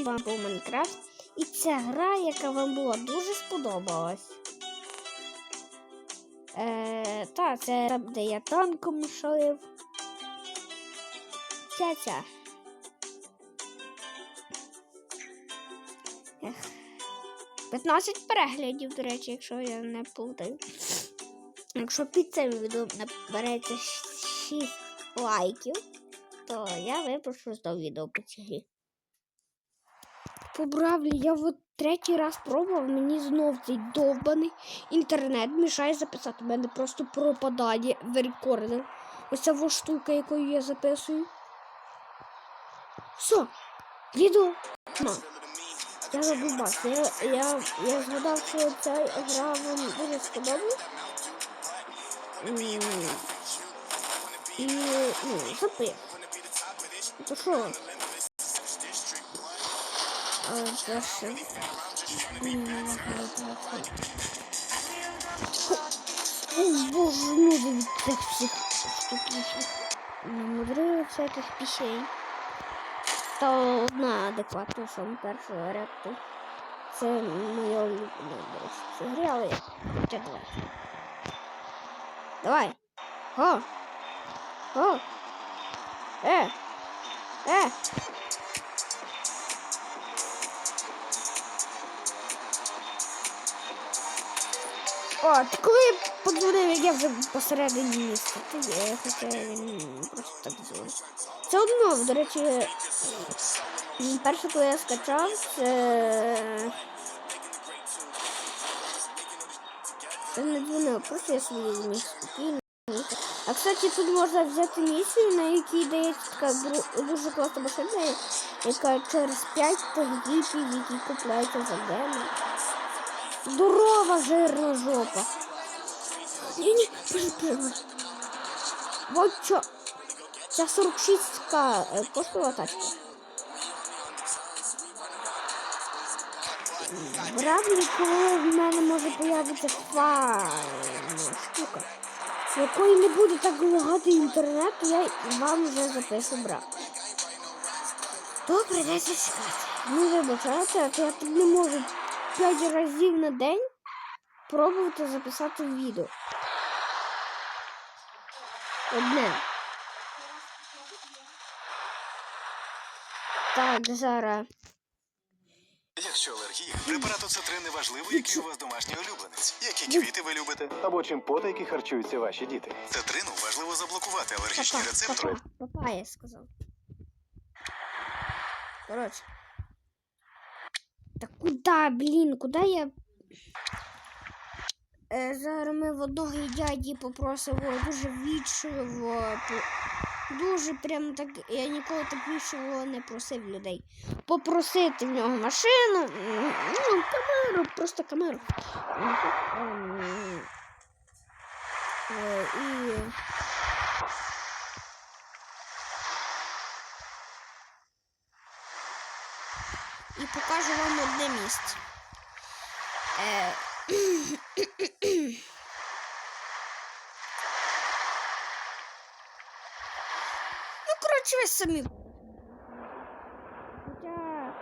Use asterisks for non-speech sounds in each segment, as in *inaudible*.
Привіт, вам був Майнкрафт. І це гра, яка вам була дуже сподобалась. Е, та, це там, де я танком шалив. Ця ця. Ех. 15 переглядів, до речі, якщо я не плутаю. Якщо під цим відео набереться 6 лайків, то я випущу знову відео по цій грі. Побравлю, я от третій раз пробував, мені знов цей довбаний інтернет мішає записати. У мене просто пропадає в рекордер. Ось ця штука, якою я записую. Все, відео. На. Я задумався. Я, я, я згадав, що ця гра вам дуже сподобалась. І, ну, запис. То що? О, боже, ну цих всіх штук. Намудрили всяких пісень. Та одна адекватна саме першого ряду. Це моя улюблена до речі, в цій грі, але я хоча давай. Давай. Го. Го. Е. Е. О, коли я подзвонив, я вже посередині міста. Ти є, хоча просто так зробив. Це одно, до речі, перше, коли я скачав, це. Це не дзвонив, просто я собі зміг спокійно. А кстати, тут можна взяти місію, на якій дається така дуже класна машина, яка через 5 тагіпів, які купляються за день. Здорова жирна жопа. Ні-ні, перепила. Вот що. Ця 46к е, коштувала тачка. Браблі, коли в мене може появитися файна штука, якої не буде так лагати інтернет, я вам вже запишу брат. То прийдеться чекати. Ну, вибачайте, я тут не можу 5 разів на день пробувати записати відео. Одне. Так, зараз. Якщо алергія, препарат оцетрин не важливо, який у вас домашній улюбленець. Які квіти ви любите? Або чим потайки харчуються ваші діти. Цетрину важливо заблокувати алергічні Папа, рецептори. папа, папа, я сказал. Короче. Так куда, блін, куда я. Е, зараз ми в одного дяді попросимо дуже вічливо. Дуже прям так. Я ніколи так вічливо не просив людей. Попросити в нього машину. Ну, камеру, просто камеру. Е, І. і покажу вам одне місце. Е... *clears throat* ну, коротше, ви самі. Хоча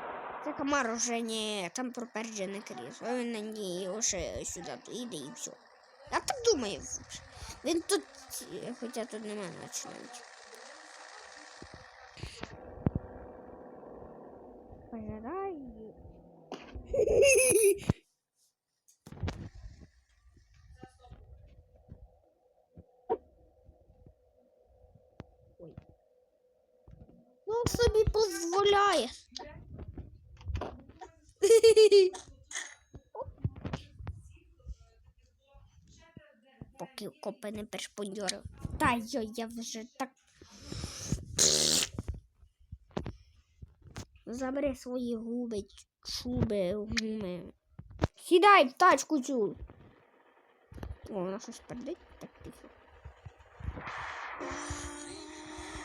це комар вже не там проперджене крісло. Він на ній лише сюди доїде і все. Я так думаю. Він тут, хоча тут немає наче Ну, собі дозволяє. Поки копи не перешпондьорив. Та йой, я вже так. Забери свої губи, шуби, гуми. Сідай в тачку цю. О, вона щось пердить, так тихо.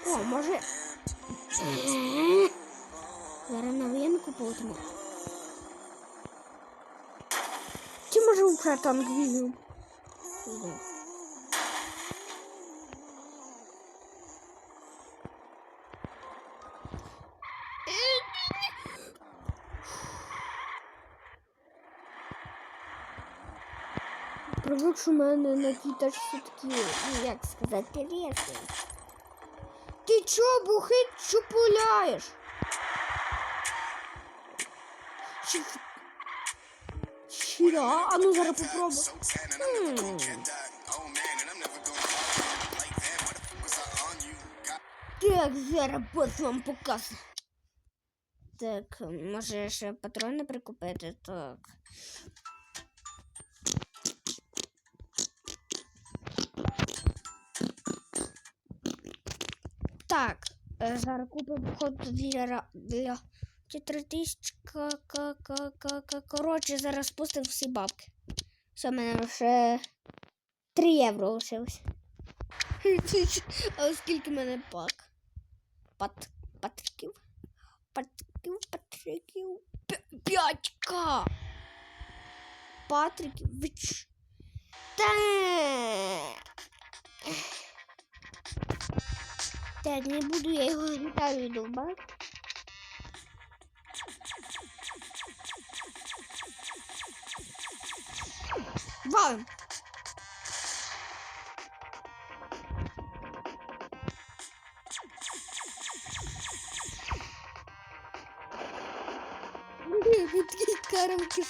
О, може. Зараз на воєнку полетимо. Чи може вже танк візьму? Візьму. привик, мене на кітach все-таки, ну як сказати, різні. Ти чо, бухить, що пуляєш? Чи... А ну зараз попробуй. Так, зараз бот вам покаже. Так, може ще патрони прикупити, так. Так, е, зараз купимо ход для, для чи три тисячі. ка- ка- ка- ка- ка- Коротше, зараз спустимо всі бабки. Все, в мене вже 3 євро лишилось. А скільки в мене пак? Пат, патриків? Патриків, патриків. П'ятька! Патриків, ви ч... Та... Не буду я його гітарою довбати. Валим! Такий карамки.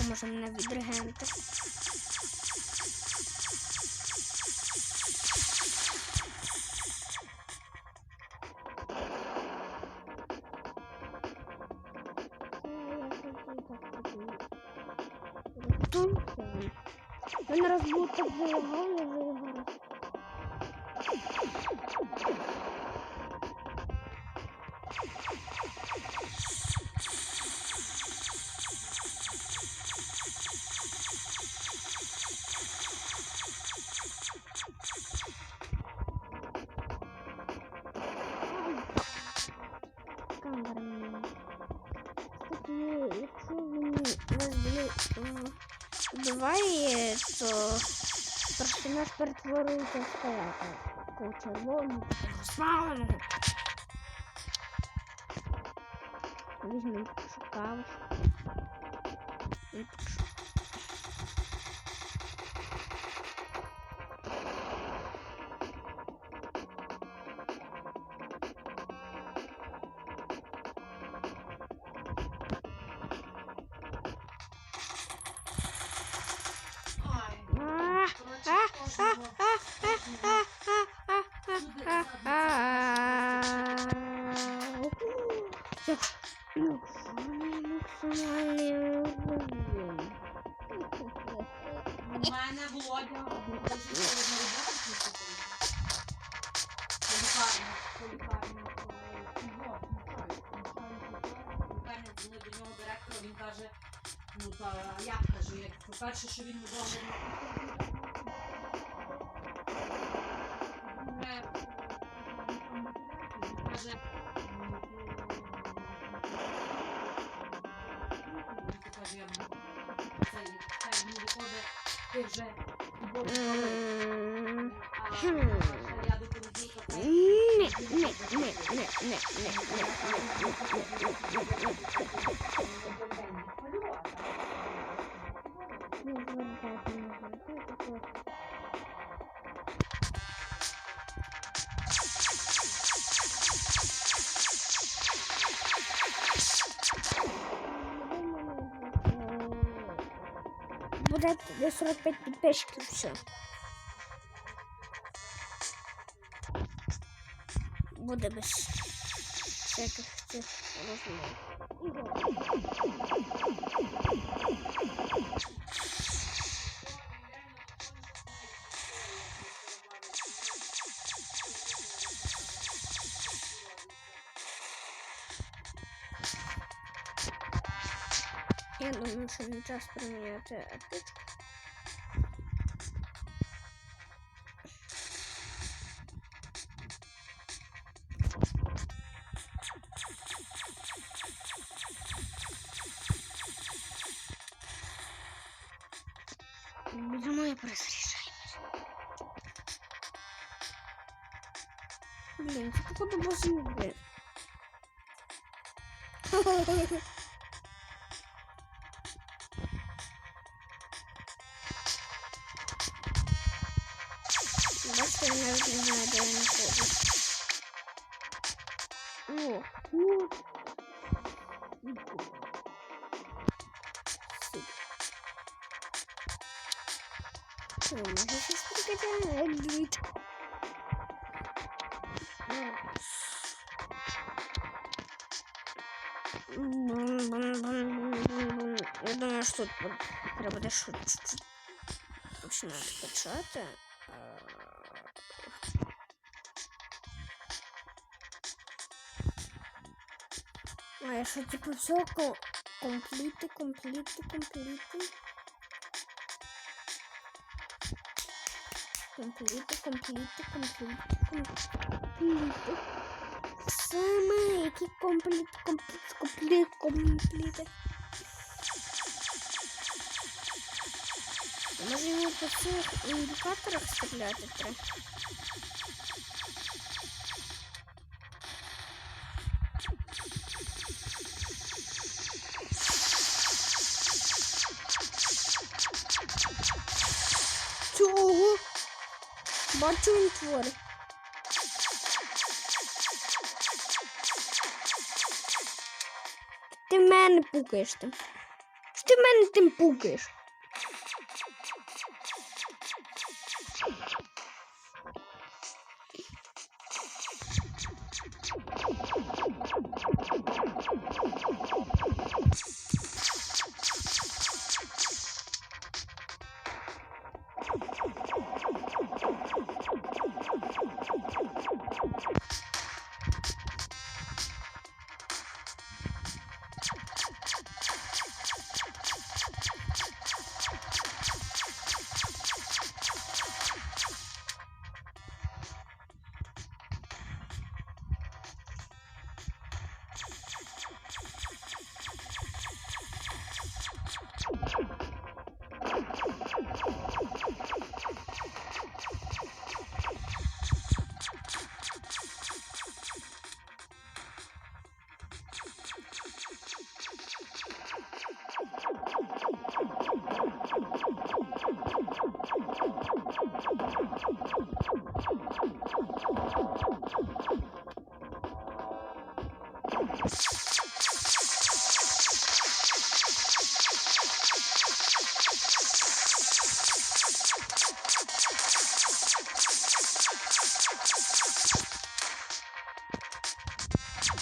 А може мене відрегенти? Він раз був так залагали, буває, то персонаж перетворюється в стояти. Червоного. Славного. Візьмемо шукавочку. У мене Володя Вони до нього директора, він каже, ну та я кажу, як по-перше, що він е, каже, каже, я це не виходить. Hmm. Hmm. Буде 45 підписчиків, все. Буде без всяких цих розмов. щоб не час поміняти аптечку. Будемо я розрішаю. Блін, це походу боже. *laughs* не знаю, де я знаходжусь. О, о. Супер. Що, може щось прикидає? Двічку. Я думаю, що тут треба буде що чуть-чуть починати А я що типу все ко- компліти, компліти, компліти. Компліти, компліти, компліти, компліти. Саме які компліт, компліт, компліт, компліти. А Може йому по цих індикаторах стріляти треба? Бачу він творить. Ти мене пукаєш тим. Що ти мене тим пукаєш?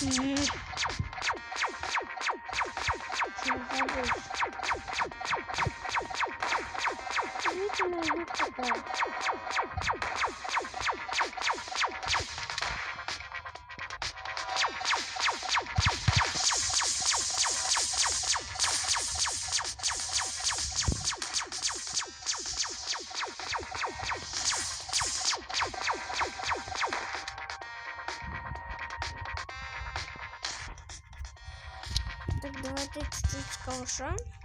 Mm-hmm. Давайте чуть-чуть с калаша.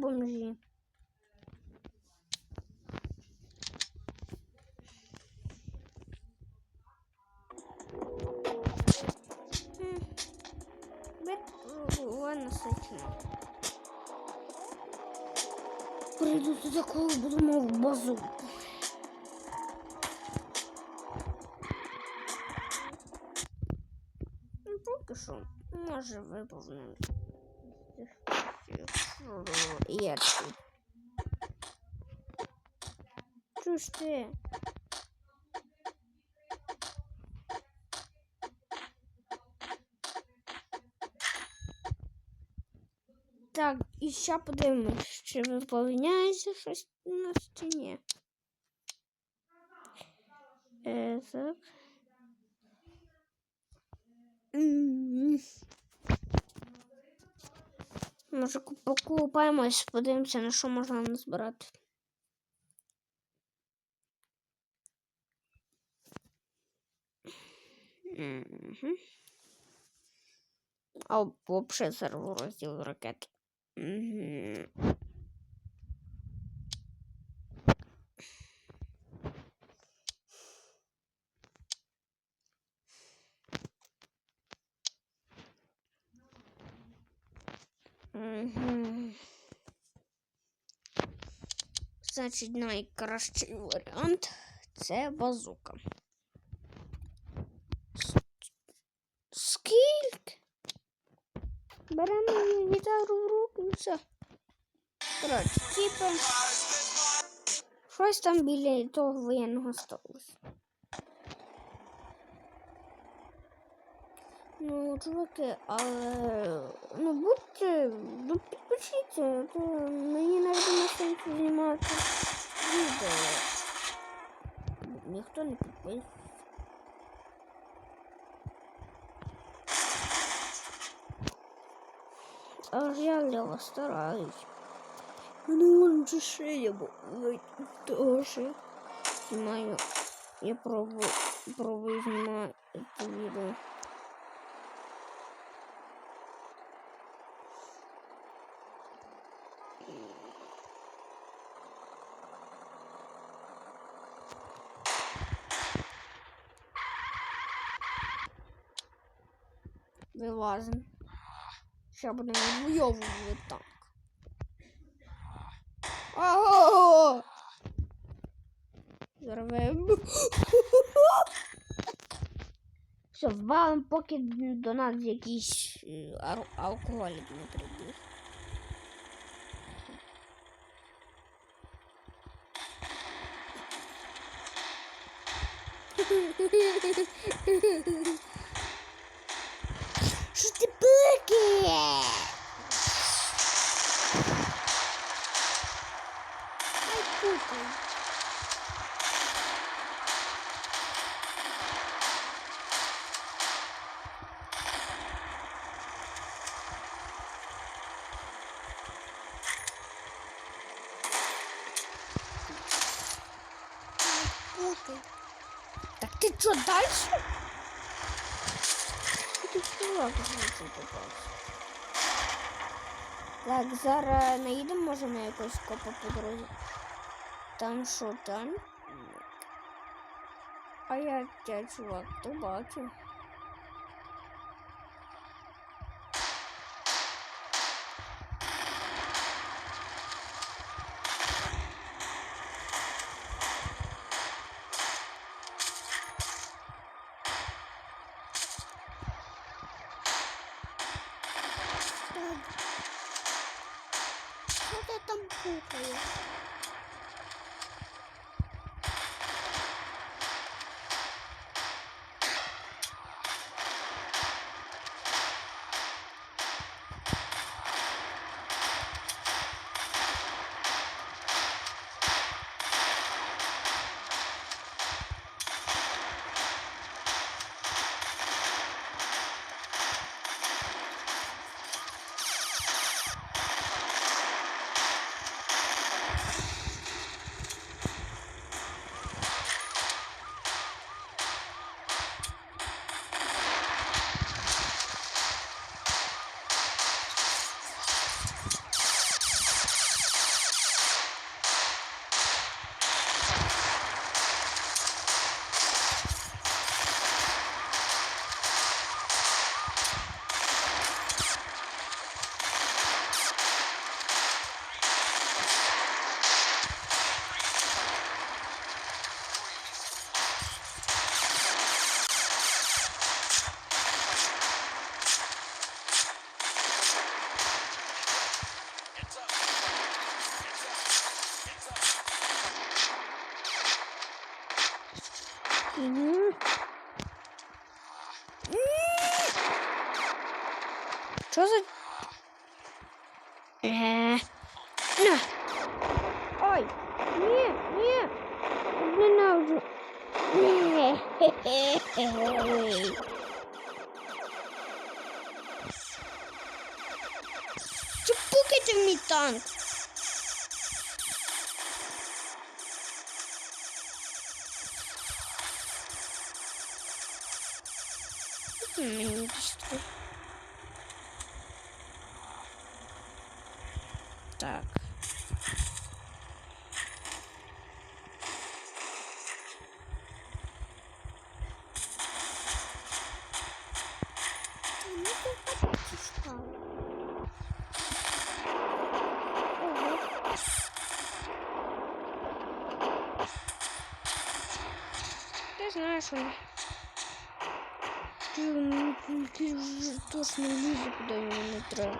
Бомжі. М. Бит- давай насичено. Прийду туди, коли будемо в базу. Ну, поки що, може виповнимо. Є тут. Чуєш ти? Так, і ще подивимось, чи виповняється щось у нас чи ні. Е, так. Може, покупаємось, подивимося, на що можна назбирати. Угу. А взагалі серву розділ ракет. Мгм. Значить, найкращий варіант це базука. Скільки? Беремо гітару в руки і все. Коротше, типу. Щось там біля того воєнного сталося. Ну, чуваки, але ну будьте, ну підпишіться, то мені не сенсу знімати відео. Ніхто не підписує. А ж я для вас стараюсь. Ну, он же шея тоже. Знімаю. Я пробую, пробую знімати це відео. Вилазим. Ще будемо вийовувати танк. Ого! Зарвем. Все, валим, поки до нас якийсь е, алкоголік не прибіг. Що *laughs* Так ти що, дальше? Звідси попався. Так, зараз не їдемо, може, на якусь копа по дорозі. Там що там? А я тебя, чувак, то бачу. Так. Ти там пукаєш? ні, ні. Ненавиджу. Ні. Хе-хе-хе. Чупукайте в мій танк. Ти знаєш, он. Ты, ты, ты, ты, ты, ты, ты, йому не треба.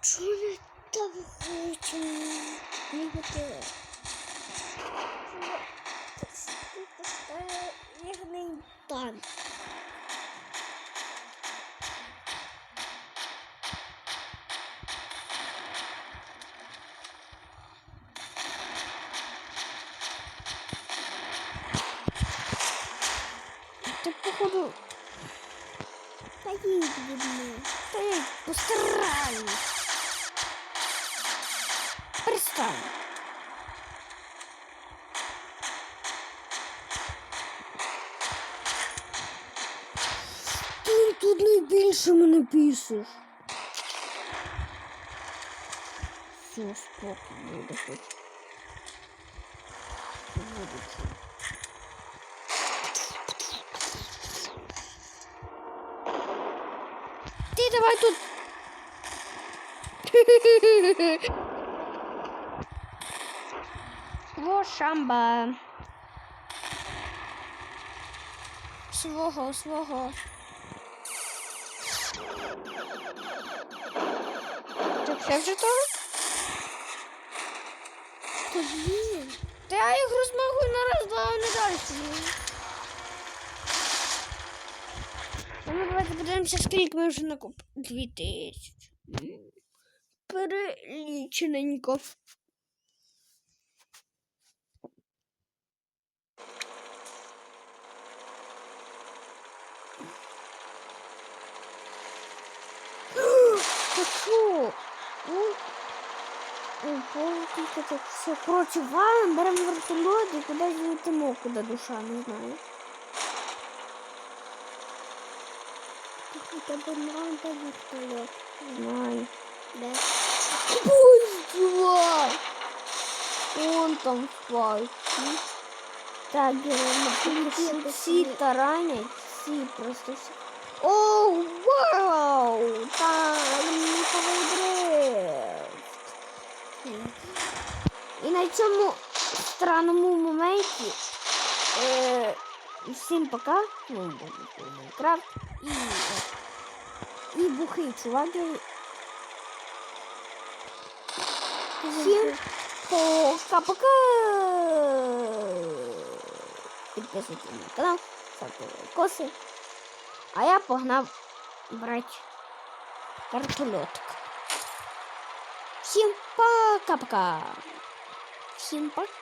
Чого я так хочу? Не хотіла. Ігний танк. Ти походу. Та їдь від мене. Та я постараюсь. Перестань. Ти тут найбільше мене пісиш. Все, спокій буде хоч. Буде. Ти давай тут. *laughs* шамба. Свого, свого. Ти все вже того? Тобі. Та я їх розмахую на раз, два, а не далі. А ну давайте подивимося, скільки ми вже накуп. Дві тисячі. Перелічененько. Та що? Ну, ой, Боже, тільки так все. Коротше, валим, беремо вертольот і кудись летимо, куди душа, не знаю. У тебе надо вертольот. Знаю. Де? Пусть два! Вон там спать. Так, всі, всі таранять, всі просто всі. О, вау! Там дрифт. І на цьому странному моменті е, всім пока. Ну, буде Майнкрафт. І, і бухий чувак. Всім пока-пока. Підписуйтесь на канал, ставте лайкоси. А я погнав брати вертольотик. Всім пока-пока. Всім пока.